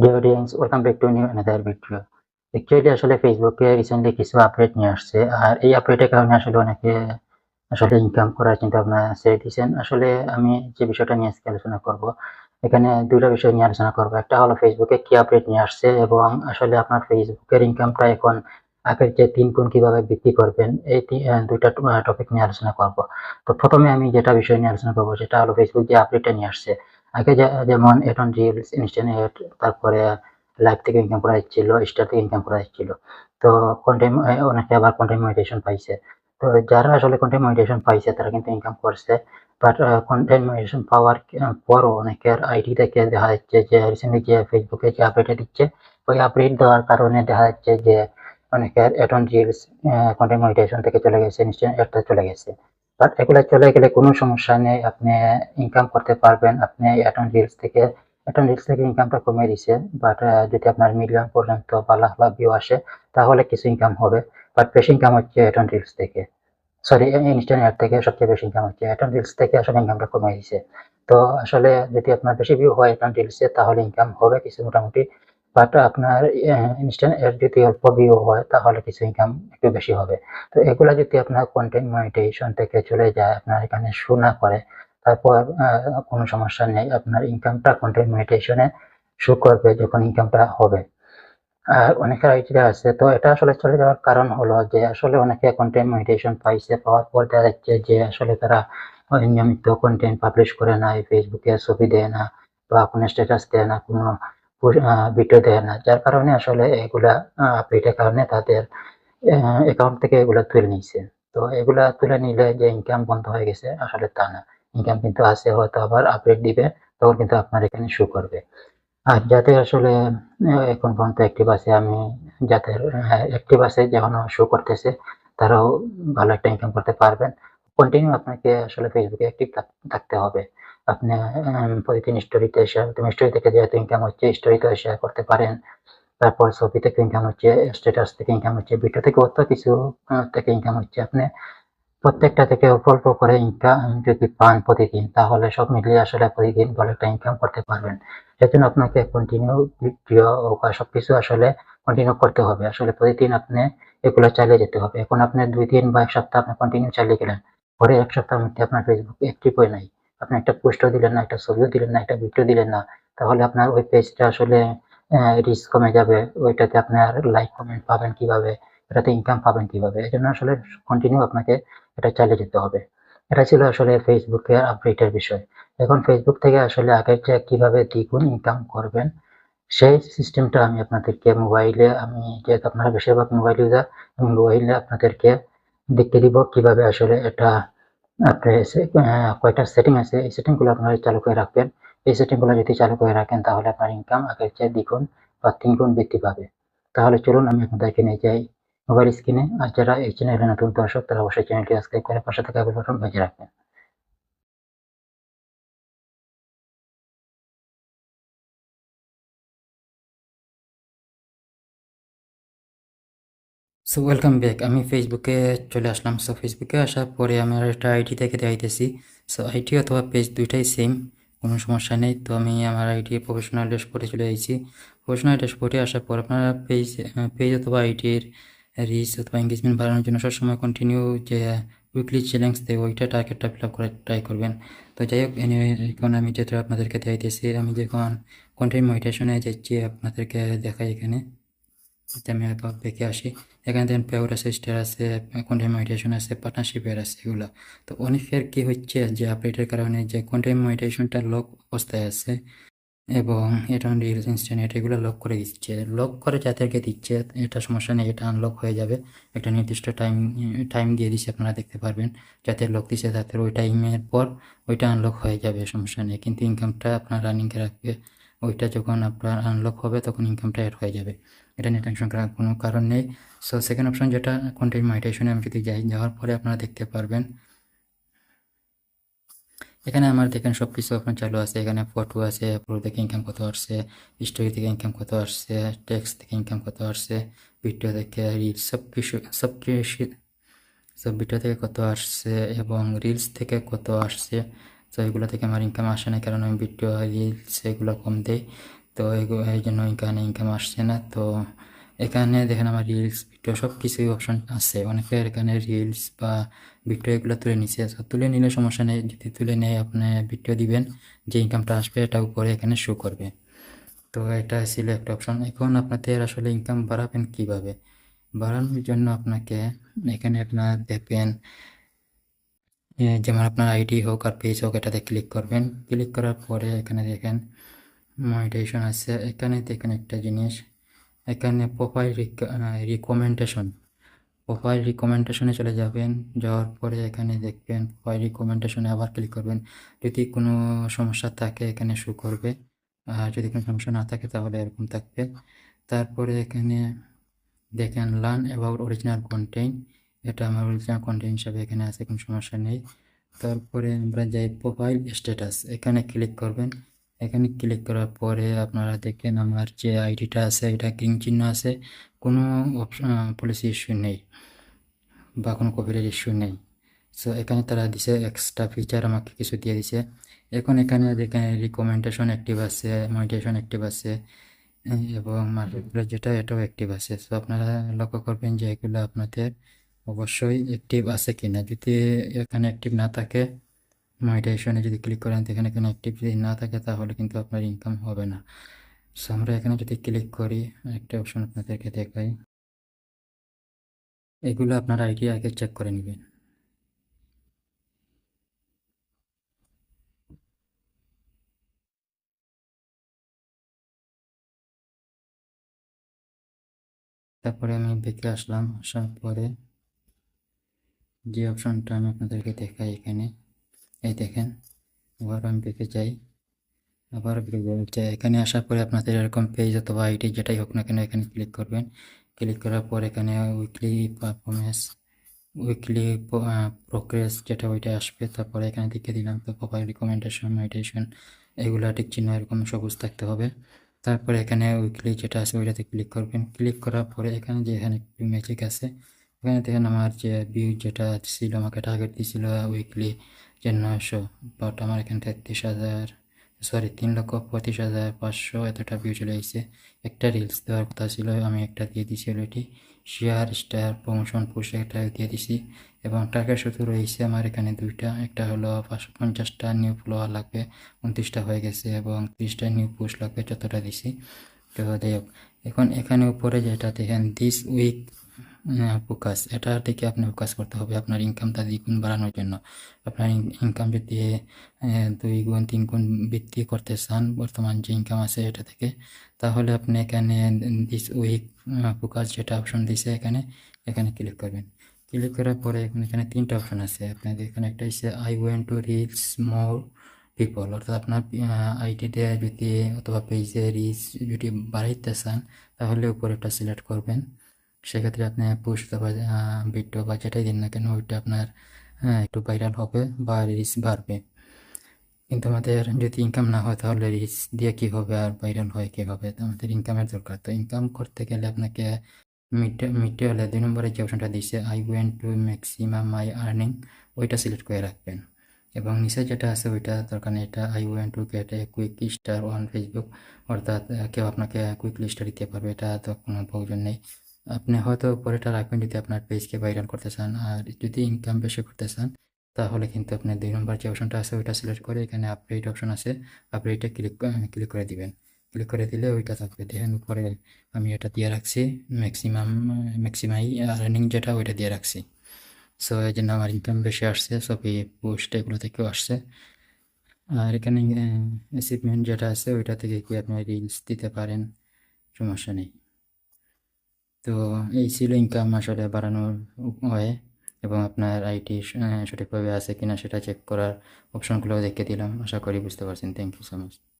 Dear audience welcome back to new another video actually আসলে ফেসবুকে recently কিছু update নিয়ে আসছে। আর এই আপডেটের কারণে আসলে অনেকে আসলে ইনকাম করার চিন্তা ভাবনা ছেড়ে দিয়েছেন। আসলে আমি যে বিষয়টা নিয়ে আজকে আলোচনা করব, এখানে দুইটা বিষয় নিয়ে আলোচনা করব। একটা হলো ফেসবুকে কি আপডেট নিয়ে আসছে এবং আসলে আপনার ফেসবুকের ইনকামটা এখন আগের যে তিন গুণ কীভাবে বৃদ্ধি করবেন, এই দুইটা টপিক নিয়ে আলোচনা করব। তো প্রথমে আমি যেটা বিষয় নিয়ে আলোচনা করব, সেটা হলো ফেসবুক যে আপডেটটা নিয়ে আসছে। আগে যেমন এখন রিলস, ইনস্ট্যান্ট তারপরে লাইভ থেকে ইনকাম করা যাচ্ছিল স্টার থেকে ইনকাম করা যাচ্ছিল তো কন্টেন্ট অনেকে আবার কন্টেন্ট মনিটেশন পাইছে। তো যারা আসলে কন্টেন্ট মনিটেশন পাইছে, তারা কিন্তু ইনকাম করছে। বাট কন্টেন্ট মনিটেশন পাওয়ার পরও অনেকের আইডি থেকে দেখা যাচ্ছে যে রিসেন্টলি যে ফেসবুকে যে আপডেট দিচ্ছে, ওই আপডেট দেওয়ার কারণে দেখা যাচ্ছে যে, অনেকের এখন রিলস কন্টেন্ট মনিটেশন থেকে চলে গেছে, ইনস্ট্যান্ট অ্যাডটা চলে গেছে। বাট এগুলো চলে গেলে কোনো সমস্যা নেই, আপনি ইনকাম করতে পারবেন, আপনি এখন রিলস থেকে এখন রিলস থেকে ইনকামটা কমে দিছে বাট যদি আপনার মিলিয়ন পর্যন্ত বা লাখ লাখ ভিউ আসে, তাহলে কিছু ইনকাম হবে বাট বেশি ইনকাম হচ্ছে এখন রিলস থেকে। সরি ইনস্ট্যান্ট অ্যাড থেকে সবচেয়ে বেশি ইনকাম হচ্ছে এখন রিলস থেকে আসলে ইনকামটা কমে দিছে। তো আসলে যদি আপনার বেশি ভিউ হয় এখন রিলসে তাহলে ইনকাম হবে কিছু মোটামুটি। বাট আপনার ইনস্ট্যান্ট অ্যাড যদি অল্প ভিউ হয়, তাহলে কিছু ইনকাম একটু বেশি হবে। তো এগুলা যদি আপনার কন্টেন্ট মনিটাইজেশন থেকে চলে যায়, আপনার এখানে শো না করে, তারপর কোনো সমস্যা নেই, আপনার ইনকামটা কন্টেন্ট মনিটাইজেশনে শো করবে যখন ইনকামটা হবে। আর অনেকের আইডিয়া আছে, তো এটা আসলে চলে যাওয়ার কারণ হলো যে, আসলে অনেকে কন্টেন্ট মনিটাইজেশন পাইছে, পাওয়ার পর দেখা যাচ্ছে যে, আসলে তারা নিয়মিত কন্টেন্ট পাবলিশ করে না ফেসবুকে ছবি দেয় না, বা কোনো স্ট্যাটাস দেয় না, কোনো ভিডিও দেয় না। যার কারণে আসলে এগুলা আপডেটের কারণে তাদের অ্যাকাউন্ট থেকে এগুলা তুলে নিয়েছে তো এগুলা তুলে নিলে যে ইনকাম বন্ধ হয়ে গেছে, আসলে তা না। ইনকাম কিন্তু আছে, হয়তো আবার আপডেট দিবে, তখন কিন্তু আপনার এখানে শো করবে। আর যাতে আসলে এখন পর্যন্ত অ্যাক্টিভ আছে, আমি যাদের অ্যাক্টিভ আছে যেমন শো করতেছে, তারাও ভালো একটা ইনকাম করতে পারবেন। কন্টিনিউ আপনাকে আসলে ফেসবুকে অ্যাক্টিভ থাকতে হবে। আপনি প্রতিদিন স্টোরিতে শেয়ার তুমি স্টোরি থেকে যেহেতু ইনকাম হচ্ছে স্টোরিতে শেয়ার করতে পারেন। তারপর ছবি থেকে ইনকাম হচ্ছে স্ট্যাটাস থেকে ইনকাম হচ্ছে ভিডিও থেকে অত কিছু থেকে ইনকাম হচ্ছে আপনি, প্রত্যেকটা থেকে অল্প অল্প করে ইনকাম যদি পান প্রতিদিন, তাহলে সব মিলিয়ে আসলে প্রতিদিন ভালো একটা ইনকাম করতে পারবেন। সেজন্য আপনাকে কন্টিনিউ ভিডিও বা সবকিছু আসলে কন্টিনিউ করতে হবে। আসলে প্রতিদিন আপনি এগুলো চালিয়ে যেতে হবে। এখন আপনি দুই দিন বা এক সপ্তাহ আপনি কন্টিনিউ চালিয়ে গেলেন। পরে এক সপ্তাহের মধ্যে আপনার ফেসবুক অ্যাক্টিভ হয় নাই। আপনি একটা পোস্টও দিলেন না, একটা ছবিও দিলেন না, একটা ভিডিও দিলেন না, তাহলে আপনার ওই পেজটা আসলে রিস্ক কমে যাবে। ওইটাতে আপনার লাইক কমেন্ট পাবেন কীভাবে? এটাতে ইনকাম পাবেন কীভাবে? এই জন্য আসলে কন্টিনিউ আপনাকে এটা চালিয়ে যেতে হবে। এটা ছিল আসলে ফেসবুকের আপডেটের বিষয়। এখন ফেসবুক থেকে আসলে আগের যে কীভাবে দ্বিগুণ ইনকাম করবেন, সেই সিস্টেমটা আমি আপনাদেরকে মোবাইলে আমি যেহেতু আপনারা বেশিরভাগ মোবাইল ইউজার আমি মোবাইলে আপনাদেরকে দেখতে দিব কীভাবে আসলে এটা সে- কয়েকটা সেটিং আছে। এই সেটিংগুলো আপনারা চালু করে রাখবেন। এই সেটিংগুলো যদি চালু করে রাখেন, তাহলে আপনার ইনকাম আগের চেয়ে দ্বিগুণ বা তিনগুণ বৃদ্ধি পাবে। তাহলে চলুন, আমি আপনাদেরকে নিয়ে যাই মোবাইল স্ক্রিনে আর যারা এই চ্যানেলে নতুন দর্শক, তারা অবশ্যই চ্যানেলটি সাবস্ক্রাইব করে পাশে থাকা বেল বাটন রাখবেন। সো ওয়েলকাম ব্যাক আমি ফেসবুকে চলে আসলাম। সো ফেসবুকে আসার পরে আমার একটা আইডি থেকে দেখাইতেছি। সো আইডি অথবা পেজ দুইটাই সেম কোনো সমস্যা নেই। তো আমি আমার আইডি প্রফেশনাল ড্যাশবোর্ডে চলে এসেছি প্রফেশনাল ড্যাশবোর্ডে আসার পর আপনারা পেজ পেজ অথবা আইডির রিচ অথবা এঙ্গেজমেন্ট বাড়ানোর জন্য সবসময় কন্টিনিউ যে উইকলি চ্যালেঞ্জ দেয়, ওইটা টার্গেটটা ফিল আপ করার ট্রাই করবেন। তো যাই হোক এখন আমি যেটা আপনাদেরকে দেখাইতেছি, আমি যখন কন্টেন্ট মডিটেশনে যাচ্ছি, আপনাদেরকে দেখাই এখানে। আমি একবার দেখে আসি এখানে দেখেন পেওর আছে স্টার আছে কন্টেন্ট মডিটেশন আছে পার্টনারশিপের আছে, এগুলো। তো অনেকের কি হচ্ছে যে আপডেটের কারণে যে কন্টেন্ট মডিটেশনটা লক অবস্থায় আছে এবং এটা রিলস ইনস্ট্যান্ট এগুলো লক করে দিচ্ছে। লক করে যাদেরকে দিচ্ছে, এটা সমস্যা নেই, এটা আনলক হয়ে যাবে। একটা নির্দিষ্ট টাইম টাইম দিয়ে দিচ্ছে আপনারা দেখতে পারবেন। যাতে লক দিচ্ছে তাদের ওই টাইমের পর ওইটা আনলক হয়ে যাবে, সমস্যা নেই। কিন্তু ইনকামটা আপনার রানিংয়ে রাখবে, ওইটা যখন আপনার আনলক হবে, তখন ইনকামটা অ্যাড হয়ে যাবে। এটা নিয়ে টেনশন করার কোনো কারণ নেই। সো সেকেন্ড অপশন যেটা কন্টেন্ট মনিটাইজেশনে আমি যদি যাই, যাওয়ার পরে আপনারা দেখতে পারবেন। এখানে আমার দেখেন সব কিছু আপনার চালু আছে। এখানে ফটো আছে ফটো থেকে ইনকাম কত আসছে স্টোরি থেকে ইনকাম কত আসছে টেক্সট থেকে ইনকাম কত আসছে ভিডিও থেকে রিলস সব কিছু সব কিছু, সব ভিডিও থেকে কত আসছে এবং রিলস থেকে কত আসছে। তো এগুলো থেকে আমার ইনকাম আসে না, কারণ আমি ভিডিও রিলস এগুলো কম দেই। তো এই জন্য এখানে ইনকাম আসছে না। তো এখানে দেখেন আমার রিলস ভিডিও সব কিছুই অপশন আছে। অনেকের এখানে রিলস বা ভিডিও এগুলো তুলে নিচ্ছে তুলে নিলে সমস্যা নেই। যদি তুলে নেয়, আপনি ভিডিও দিবেন যে ইনকামটা আসবে, এটা উপরে এখানে শো করবে। তো এটা ছিল একটা অপশন এখন আপনাদের আসলে ইনকাম বাড়াবেন কীভাবে? বাড়ানোর জন্য আপনাকে এখানে আপনার দেখবেন যেমন আপনার আইডি হোক আর পেজ হোক, এটাতে ক্লিক করবেন। ক্লিক করার পরে এখানে দেখেন মনিটাইজেশন আছে, এখানে দেখেন একটা জিনিস। এখানে প্রোফাইল রিকমেন্ডেশন প্রোফাইল রিকমেন্ডেশনে চলে যাবেন, যাওয়ার পরে এখানে দেখবেন প্রোফাইল রিকমেন্ডেশনে আবার ক্লিক করবেন। যদি কোনো সমস্যা থাকে, এখানে শো করবে। আর যদি কোনো সমস্যা না থাকে, তাহলে এরকম থাকবে। তারপরে এখানে দেখেন লার্ন অ্যাবাউট অরিজিনাল কন্টেন্ট এটা আমার অরিজিনাল কন্টেন্ট হিসাবে এখানে আছে, কোনো সমস্যা নেই। তারপরে আমরা যাই প্রোফাইল স্ট্যাটাস এখানে ক্লিক করবেন। এখানে ক্লিক করার পরে আপনারা দেখেন আমার যে আইডিটা আছে, এটা গ্রিন চিহ্ন আছে, কোনো অপশন পলিসি ইস্যু নেই বা কোনো কপিরাইট ইস্যু নেই। সো এখানে তারা দিছে এক্সট্রা ফিচার আমাকে কিছু দিয়ে দিছে। এখন এখানে দেখেন রিকমেন্ডেশন অ্যাক্টিভ আছে মনিটেশন অ্যাক্টিভ আছে, এবং মার্কেটপ্লেস যেটা, এটাও অ্যাক্টিভ আছে। সো আপনারা লক্ষ্য করবেন যে এগুলো আপনাদের অবশ্যই অ্যাক্টিভ আছে কিনা। যদি এখানে অ্যাক্টিভ না থাকে মনিটাইজেশনে যদি ক্লিক করেন এখানে কোনো অ্যাক্টিভ যদি না থাকে, তাহলে কিন্তু আপনার ইনকাম হবে না। সো আমরা এখানে যদি ক্লিক করি, একটা অপশন আপনাদেরকে দেখাই। এগুলো আপনার আইডি আগে চেক করে নেবেন। তারপরে আমি বেঁকে আসলাম, আসার পরে যে অপশনটা আমি আপনাদেরকে দেখাই এখানে। এই দেখেন, আবার আমি বেঁকে যাই আবার এখানে আসার পরে আপনাদের এরকম পেজ অথবা আইডি যেটাই হোক না কেন এখানে ক্লিক করবেন। ক্লিক করার পর এখানে উইকলি পারফরমেন্স উইকলি প্রোগ্রেস যেটা ওইটা আসবে। তারপরে এখানে দেখে দিলাম তো প্রোফাইল রিকমেন্ডেশন মেডিটেশন এগুলো ঠিক চিহ্ন এরকম সবুজ থাকতে হবে। তারপরে এখানে উইকলি যেটা আছে ওইটাতে ক্লিক করবেন। ক্লিক করার পরে এখানে যে এখানে একটু ম্যাজিক আছে, এখানে দেখেন আমার যে ভিউ যেটা ছিল, আমাকে টার্গেট দিয়েছিল উইকলি যে নয়শো বাট আমার এখানে তেত্রিশ হাজার সরি তিন লক্ষ পঁয়ত্রিশ হাজার পাঁচশো এতটা ভিউ চলে এসেছে। একটা রিলস দেওয়ার কথা ছিল, আমি একটা দিয়ে দিছি already share star promotion push একটা দিয়ে দিছি এবং টার্গেট শুধু রয়েছে আমার এখানে দুইটা। একটা হলো পাঁচশো পঞ্চাশটা নিউ ফলোয়ার লাগবে, উনত্রিশটা হয়ে গেছে এবং ত্রিশটা নিউ পোস্ট লাগবে, যতটা দিছি তো হোক, এখন এখানে উপরে যেটা দেখেন দিস উইক ফোকাস এটার দিকে আপনি ফোকাস করতে হবে আপনার ইনকামটা দ্বিগুণ বাড়ানোর জন্য। আপনার ইনকাম যদি দুই গুণ, তিন গুণ বৃদ্ধি করতে চান, বর্তমান যে ইনকাম আছে এটা থেকে, তাহলে আপনি এখানে দিস উইক ফোকাস যেটা অপশন দিছে এখানে এখানে ক্লিক করবেন। ক্লিক করার পরে এখন এখানে তিনটা অপশন আছে। আপনাদের এখানে একটা হচ্ছে I want to reach more people অর্থাৎ আপনার আইডিতে যদি অথবা পেজে রিচ যদি বাড়াইতে চান, তাহলে উপরে একটা সিলেক্ট করবেন। সেক্ষেত্রে আপনি পোস্ট ভিডিও বা যেটাই দিন না কেন, ওইটা আপনার একটু ভাইরাল হবে বা রিচ বাড়বে। কিন্তু আমাদের যদি ইনকাম না হয়, তাহলে রিচ দিয়ে কী হবে আর ভাইরাল হয় কীভাবে? তো আমাদের ইনকামের দরকার। তো ইনকাম করতে গেলে আপনাকে মিডে মিডে হলে দুই নম্বরে যে অপশনটা দিচ্ছে I want to maximum my earning ওইটা সিলেক্ট করে রাখবেন। এবং নিচে যেটা আছে, ওইটা দরকার নেই। এটা I want to get a quick star on Facebook অর্থাৎ কেউ আপনাকে কুইক লিস্টার দিতে পারবে। এটা তো কোনো প্রয়োজন নেই। আপনি হয়তো পরেটা রাখবেন যদি আপনার পেজকে ভাইরাল করতে চান, আর যদি ইনকাম বেশি করতে চান, তাহলে কিন্তু আপনি দুই নম্বর যে অপশনটা আছে, ওইটা সিলেক্ট করে এখানে আপডেট অপশন আছে আপডেটে ক্লিক ক্লিক করে দিবেন। ক্লিক করে দিলে ওইটা থাকবে। দেখেন উপরে আমি এটা দিয়ে রাখছি ম্যাক্সিমাম ম্যাক্সিমাই আর্নিং যেটা, ওইটা দিয়ে রাখছি। সো এই জন্য আমার ইনকাম বেশি আসছে ছবি পোস্ট এগুলো থেকেও আসছে। আর এখানে অ্যাচিভমেন্ট যেটা আছে, ওইটা থেকে কি আপনি রিলস দিতে পারেন? সমস্যা নেই। তো এই ছিল ইনকাম আসলে বাড়ানোর হয় এবং আপনার আইটি সঠিকভাবে আছে কিনা সেটা চেক করার অপশনগুলো দেখে দিলাম। আশা করি বুঝতে পারছেন। Thank you so much